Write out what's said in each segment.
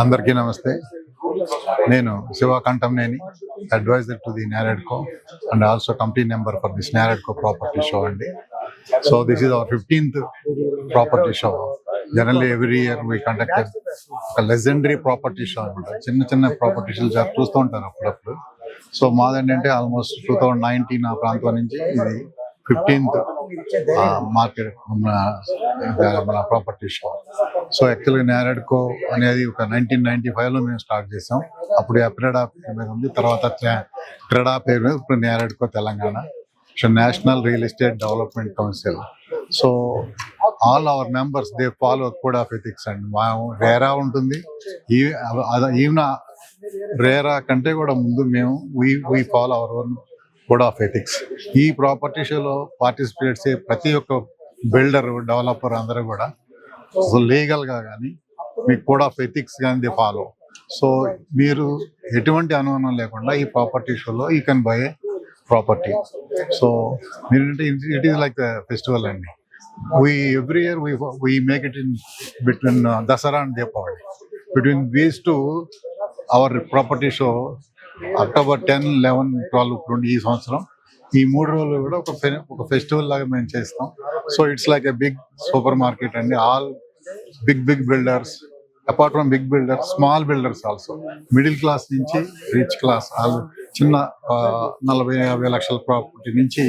అందరికీ నమస్తే. నేను Sivakanthamneni adviser to the NAREDCO and also company number for this NAREDCO property show అండి. So this is our fifteenth property show generally every year we conducted ఒక legendary property show అనమాట. చిన్న చిన్న property షోలు చూస్తూ ఉంటారు అప్పుడప్పుడు. సో మాదేంటంటే ఆల్మోస్ట్ టూ థౌజండ్ నైన్టీన్ ఆ ప్రాంతం నుంచి ఇది ఫిఫ్టీన్త్ మార్కెట్ మన మన ప్రాపర్టీ షో సో యాక్చువల్గా నేరడ్కో అనేది ఒక నైన్టీన్ నైన్టీ ఫైవ్లో మేము స్టార్ట్ చేసాం. అప్పుడు అప్రెడా పేరు మీద ఉంది. తర్వాత క్రెడా పేరు మీద ఇప్పుడు NAREDCO Telangana. So national real estate development council. So all our members they follow code of ethics and మా రేరా ఉంటుంది. ఈవెన్ రేరా కంటే కూడా ముందు మేము we we follow our own code of ethics ఈ ప్రాపర్టీ షోలో పార్టిసిపేట్ చే ప్రతి ఒక్క బిల్డర్ డెవలపర్ అందరూ కూడా సో లీగల్గా కానీ మీ కోడ్ ఆఫ్ ఎథిక్స్ కానీ ది ఫాలో సో మీరు ఎటువంటి అనుమానం లేకుండా ఈ ప్రాపర్టీ షోలో you can buy property so మీరంటే it is like the festival అండి. We every year we we make it in between Dussehra and Deepavali between Between to our property show October ten eleven twelve ఇప్పుడు ఈ సంవత్సరం. ఈ మూడు రోజులు కూడా ఒక ఒక ఫెస్టివల్ లాగా మేము చేస్తాం. So it's like a big supermarket అండి. All big big builders apart from big builders small builders also. Middle class నుంచి రిచ్ క్లాస్ ఆల్ చిన్న నలభై యాభై లక్షల ప్రాపర్టీ నుంచి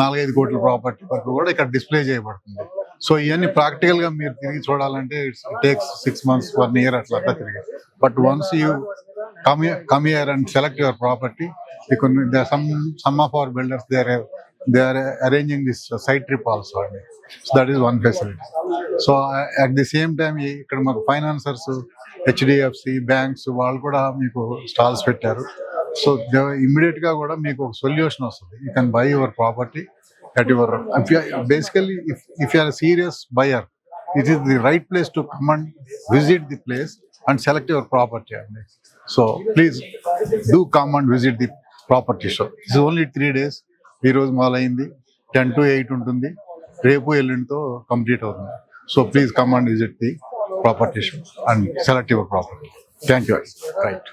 నాలుగైదు కోట్ల ప్రాపర్టీ వరకు కూడా ఇక్కడ డిస్ప్లే చేయబడుతుంది. సో ఇవన్నీ ప్రాక్టికల్గా మీరు తిరిగి చూడాలంటే it's takes six months one year అట్లా తిరిగి. But once you come come year and select your property some some of our builders they are they are arranging this site trip also అండి so that is one facility so at the same time ఇక్కడ మాకు financiers HDFC banks వాళ్ళు కూడా మీకు stalls పెట్టారు. So ఇమ్మీడియట్గా కూడా మీకు ఒక సొల్యూషన్ వస్తుంది. You can buy your property at your basically if if you're serious buyer it is the right place to come and visit the place and select your property అండి so please do come and visit the property show is only three days ఈ రోజు మొదలైంది. Ten to eight ఉంటుంది. రేపు ఎల్లుండితో complete అవుతుంది. So please come and visit the property show and select your property thank you right